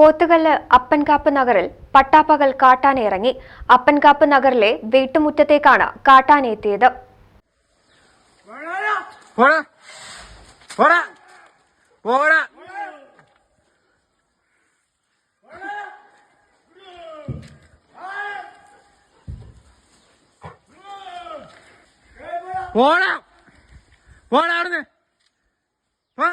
Pothukallu Appankappu നഗറിൽ പട്ടാപ്പകൽ കാട്ടാനിറങ്ങി അപ്പൻകാപ്പ് നഗറിലെ വീട്ടുമുറ്റത്തേക്കാണ് കാട്ടാന എത്തിയത് പോടാ. പോടാ. അവിടുന്ന് പോ.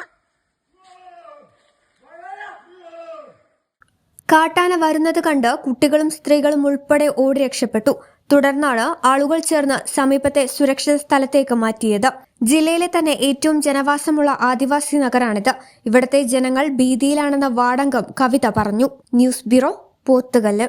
കാട്ടാന വരുന്നത് കണ്ട് കുട്ടികളും സ്ത്രീകളും ഉൾപ്പെടെ ഓടി രക്ഷപ്പെട്ടു. തുടർന്നാണ് ആളുകൾ ചേർന്ന് സമീപത്തെ സുരക്ഷിത സ്ഥലത്തേക്ക് മാറ്റിയത്. ജില്ലയിലെ തന്നെ ഏറ്റവും ജനവാസമുള്ള ആദിവാസി നഗരാണിത്. ഇവിടത്തെ ജനങ്ങൾ ഭീതിയിലാണെന്ന വാടങ്കം കവിത പറഞ്ഞു. News bureau Pothukallu.